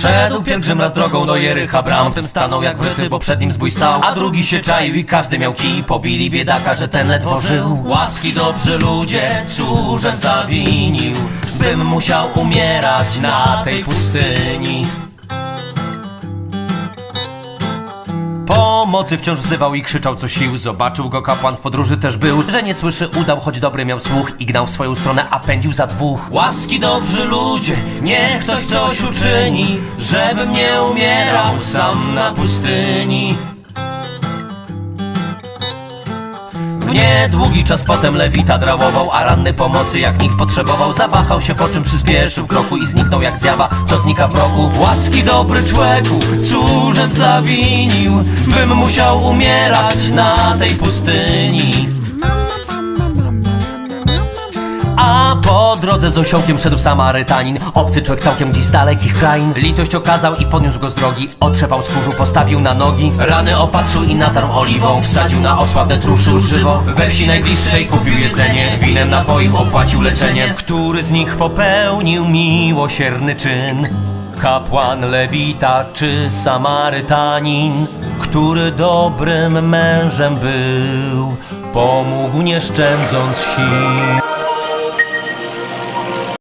Szedł pielgrzym raz drogą do Jerycha Bram W tym stanął jak wryty, bo przed nim zbój stał A drugi się czaił i każdy miał kij. Pobili biedaka, że ten ledwo żył. Łaski dobrzy ludzie, cóżem zawinił Bym musiał umierać na tej pustyni Pomocy wciąż wzywał i krzyczał co sił. Zobaczył go kapłan w podróży też był Że nie słyszy. Udał, choć dobry miał słuch I gnał w swoją stronę, a pędził za dwóch. Łaski dobrzy ludzie, niech ktoś coś uczyni Żebym nie umierał sam na pustyni W niedługi czas potem Lewita drałował, a ranny pomocy jak nikt potrzebował. Zawahał się po czym przyspieszył kroku i zniknął jak zjawa, co znika w mroku. Łaski dobry człeku, cóżem zawinił Bym musiał umierać na tej pustyni po drodze z osiołkiem szedł Samarytanin. Obcy człowiek całkiem gdzieś z dalekich krain. Litość okazał i podniósł go z drogi. Otrzepał skórzu, postawił na nogi. Rany opatrzył i natarł oliwą. Wsadził na osła, wnet ruszył żywo. We wsi najbliższej kupił jedzenie. Winem napoi opłacił leczenie. Który z nich popełnił miłosierny czyn? Kapłan, lewita czy Samarytanin? Który dobrym mężem był? Pomógł nie szczędząc sił